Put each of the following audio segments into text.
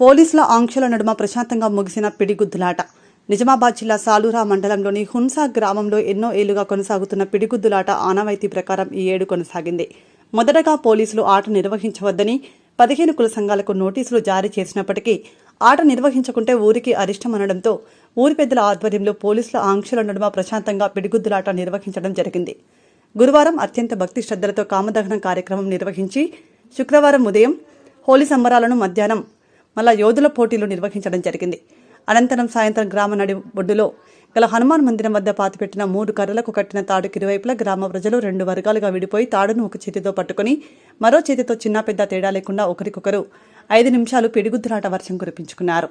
పోలీసుల ఆంక్షల నడుమ ప్రశాంతంగా ముగిసిన పిడిగుద్దులాట. నిజామాబాద్ జిల్లా సాలూరా మండలంలోని హున్సా గ్రామంలో ఎన్నో ఏళ్ళుగా కొనసాగుతున్న పిడిగుద్దులాట ఆనవాయితీ ప్రకారం ఈ ఏడు కొనసాగింది. మొదటగా పోలీసులు ఆట నిర్వహించవద్దని పదిహేను కుల సంఘాలకు నోటీసులు జారీ చేసినప్పటికీ ఆట నిర్వహించకుంటే ఊరికి అరిష్టమనడంతో ఊరి పెద్దల ఆధ్వర్యంలో పోలీసుల ఆంక్షల నడుమ ప్రశాంతంగా పిడిగుద్దులాట నిర్వహించడం జరిగింది. గురువారం అత్యంత భక్తి శ్రద్ధలతో కామదహనం కార్యక్రమం నిర్వహించి శుక్రవారం ఉదయం హోలీ సంబరాలను మధ్యాహ్నం మళ్ళా యోధుల పోటీలు నిర్వహించడం జరిగింది. అనంతరం సాయంత్రం గ్రామ నడి ఒడ్డులో గల హనుమాన్ మందిరం వద్ద పాతిపెట్టిన మూడు కర్రలకు కట్టిన తాడుకి ఇరువైపులా గ్రామ ప్రజలు రెండు వర్గాలుగా విడిపోయి తాడును ఒక చేతితో పట్టుకుని మరో చేతితో చిన్న పెద్ద తేడా లేకుండా ఒకరికొకరు ఐదు నిమిషాలు పిడిగుద్దులాట వర్షం కురిపించుకున్నారు.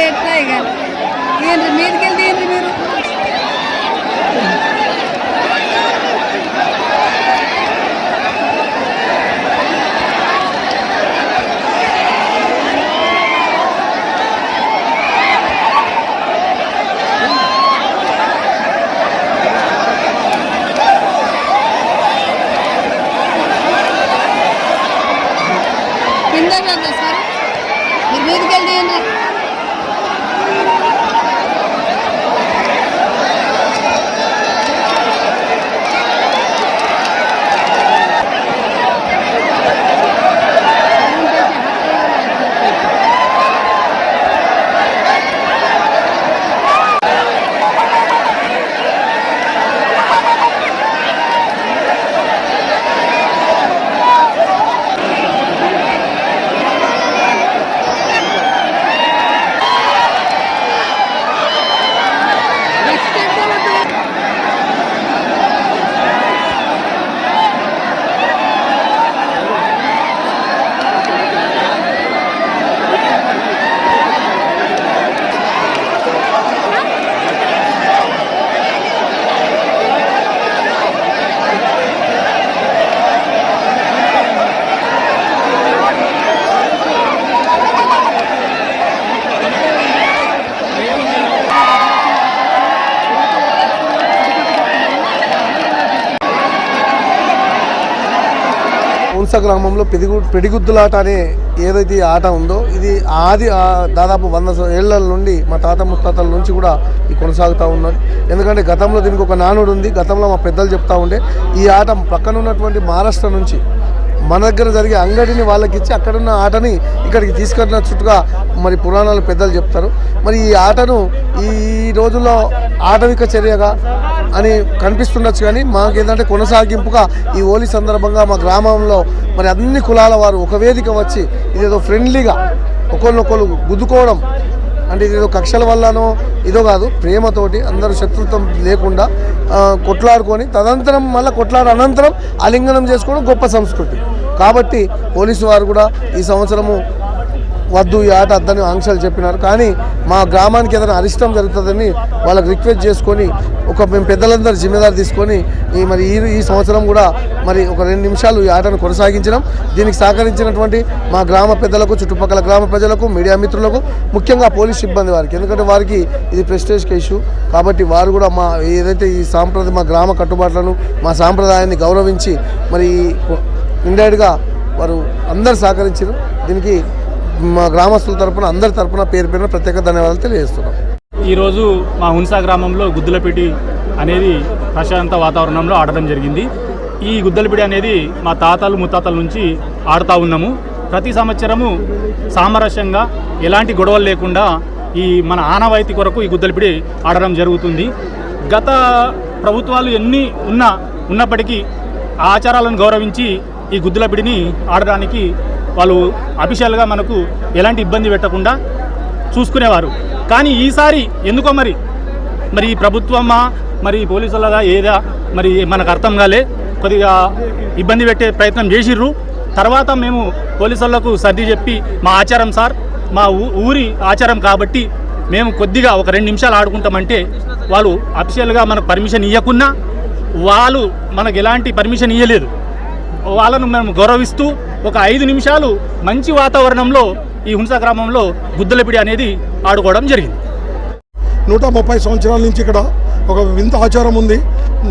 సరే ఎట్లా ఇక ఏంటి మీదకి వెళ్తే ఏంటి మీరు కింద కదా సార్ మీరు గ్రామంలో పెదిగు పెడిగుద్దులాట అనే ఏదైతే ఈ ఆట ఉందో ఇది ఆది దాదాపు వంద ఏళ్ళ నుండి మా తాత ముత్తాతల నుంచి కూడా ఇది కొనసాగుతూ ఉన్నది. ఎందుకంటే గతంలో దీనికి ఒక నానుడు ఉంది. గతంలో మా పెద్దలు చెప్తా ఉండే ఈ ఆట పక్కన ఉన్నటువంటి మహారాష్ట్ర నుంచి మన దగ్గర జరిగే అంగడిని వాళ్ళకి ఇచ్చి అక్కడున్న ఆటని ఇక్కడికి తీసుకొచ్చినట్టుగా మరి పురాణాలు పెద్దలు చెప్తారు. మరి ఈ ఆటను ఈ రోజుల్లో ఆటవిక చర్యగా అని కనిపిస్తుండొచ్చు కానీ మాకు ఏంటంటే కొనసాగింపుగా ఈ హోలీ సందర్భంగా మా గ్రామంలో మరి అన్ని కులాల వారు ఒక వేదిక వచ్చి ఇదేదో ఫ్రెండ్లీగా ఒకరినొకరు గుద్దుకోవడం అంటే ఇదేదో కక్షల వల్లనో ఇదో కాదు ప్రేమతోటి అందరూ శత్రుత్వం లేకుండా కొట్లాడుకొని తదనంతరం మళ్ళీ కొట్లాడ అనంతరం ఆలింగనం చేసుకోవడం గొప్ప సంస్కృతి. కాబట్టి పోలీసు వారు కూడా ఈ సంవత్సరము వద్దు ఈ ఆట అద్దని ఆంక్షలు చెప్పినారు. కానీ మా గ్రామానికి ఏదైనా అరిష్టం జరుగుతుందని వాళ్ళకి రిక్వెస్ట్ చేసుకొని ఒక మేము పెద్దలందరూ జిమ్మేదారు తీసుకొని ఈ మరి ఈ ఈ సంవత్సరం కూడా మరి ఒక రెండు నిమిషాలు ఈ ఆటను కొనసాగించడం దీనికి సహకరించినటువంటి మా గ్రామ పెద్దలకు చుట్టుపక్కల గ్రామ ప్రజలకు మీడియా మిత్రులకు ముఖ్యంగా పోలీస్ సిబ్బంది వారికి. ఎందుకంటే వారికి ఇది ప్రెస్టేజ్ ఇష్యూ కాబట్టి వారు కూడా మా ఏదైతే ఈ సాంప్రదాయ మా గ్రామ కట్టుబాట్లను మా సాంప్రదాయాన్ని గౌరవించి మరి ఇండైరెక్ట్గా వారు అందరు సహకరించారు దీనికి మా గ్రామస్తుల తరపున అందరి తరపున పేరు పేరున ప్రత్యేక ధన్యవాదాలు తెలియజేస్తున్నాం. ఈరోజు మా హున్సా గ్రామంలో గుద్దులపిటి అనేది ప్రశాంత వాతావరణంలో ఆడడం జరిగింది. ఈ గుద్దలపిడి అనేది మా తాతలు ముత్తాతల నుంచి ఆడుతూ ఉన్నాము. ప్రతి సంవత్సరము సామరస్యంగా ఎలాంటి గొడవలు లేకుండా ఈ మన ఆనవాయితీ కొరకు ఈ గుద్దలపిడి ఆడడం జరుగుతుంది. గత ప్రభుత్వాలు ఎన్ని ఉన్నా ఉన్నప్పటికీ ఆచారాలను గౌరవించి ఈ గుద్దులపిడిని ఆడడానికి వాళ్ళు అఫీషియల్గా మనకు ఎలాంటి ఇబ్బంది పెట్టకుండా చూసుకునేవారు. కానీ ఈసారి ఎందుకో మరి? మరి ప్రభుత్వమా? మరి పోలీసులగా పోలీసులదా? ఏదా? మరి మనకు అర్థం కాలే. కొద్దిగా ఇబ్బంది పెట్టే ప్రయత్నం చేసిర్రు. తర్వాత మేము పోలీసులకు సర్ది చెప్పి మా ఆచారం సార్ మా ఊ- ఊరి ఆచారం కాబట్టి మేము కొద్దిగా ఒక రెండు నిమిషాలు ఆడుకుంటామంటే వాళ్ళు అఫిషియల్గా మనకు పర్మిషన్ ఇవ్వకున్నా వాళ్ళు మనకు ఎలాంటి పర్మిషన్ ఇవ్వలేదు వాళ్ళను మేము గౌరవిస్తూ ఒక ఐదు నిమిషాలు మంచి వాతావరణంలో ఈ హుంసా గ్రామంలో గుద్దలపిడి అనేది ఆడుకోవడం జరిగింది. నూట ముప్పై సంవత్సరాల నుంచి ఇక్కడ ఒక వింత ఆచారం ఉంది.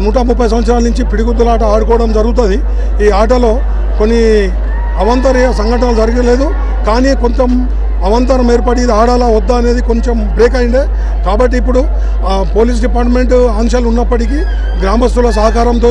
నూట ముప్పై సంవత్సరాల నుంచి పిడిగుద్దులాట ఆడుకోవడం జరుగుతుంది. ఈ ఆటలో కొన్ని అవంతరీయ సంఘటనలు జరగలేదు. కానీ కొంచెం అవంతరం ఏర్పడి ఇది ఆడాలా వద్దా అనేది కొంచెం బ్రేక్ అయిందే. కాబట్టి ఇప్పుడు పోలీస్ డిపార్ట్మెంట్ ఆంక్షలు ఉన్నప్పటికీ గ్రామస్తుల సహకారంతో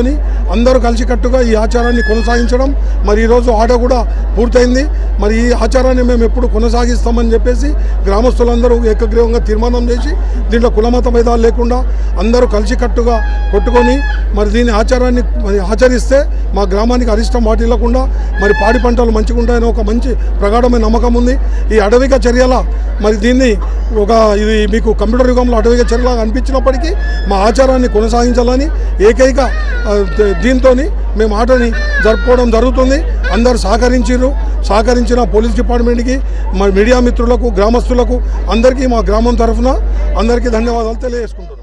అందరూ కలిసికట్టుగా ఈ ఆచారాన్ని కొనసాగించడం. మరి ఈరోజు ఆట కూడా పూర్తయింది. మరి ఈ ఆచారాన్ని మేము ఎప్పుడు కొనసాగిస్తామని చెప్పేసి గ్రామస్తులందరూ ఏకగ్రీవంగా తీర్మానం చేసి దీంట్లో కులమత భేదాలు లేకుండా అందరూ కలిసికట్టుగా కొట్టుకొని మరి దీని ఆచారాన్ని మరి ఆచరిస్తే మా గ్రామానికి అరిష్టం వాటిల్లకుండా మరి పాడి పంటలు మంచిగా ఉంటాయని ఒక మంచి ప్రగాఢమైన నమ్మకం ఉంది. ఈ అటవిక చర్యల మరి దీన్ని ఒక ఇది మీకు కంప్యూటర్ యుగంలో అటవిక చర్యలా అనిపించినప్పటికీ మా ఆచారాన్ని కొనసాగించాలని ఏకైక దీంతో మేము ఆటని జరుపుకోవడం జరుగుతుంది. అందరు సహకరించారు సహకరించిన పోలీస్ డిపార్ట్మెంట్కి మా మీడియా మిత్రులకు గ్రామస్తులకు అందరికీ మా గ్రామం తరఫున అందరికీ ధన్యవాదాలు తెలియజేసుకుంటున్నాను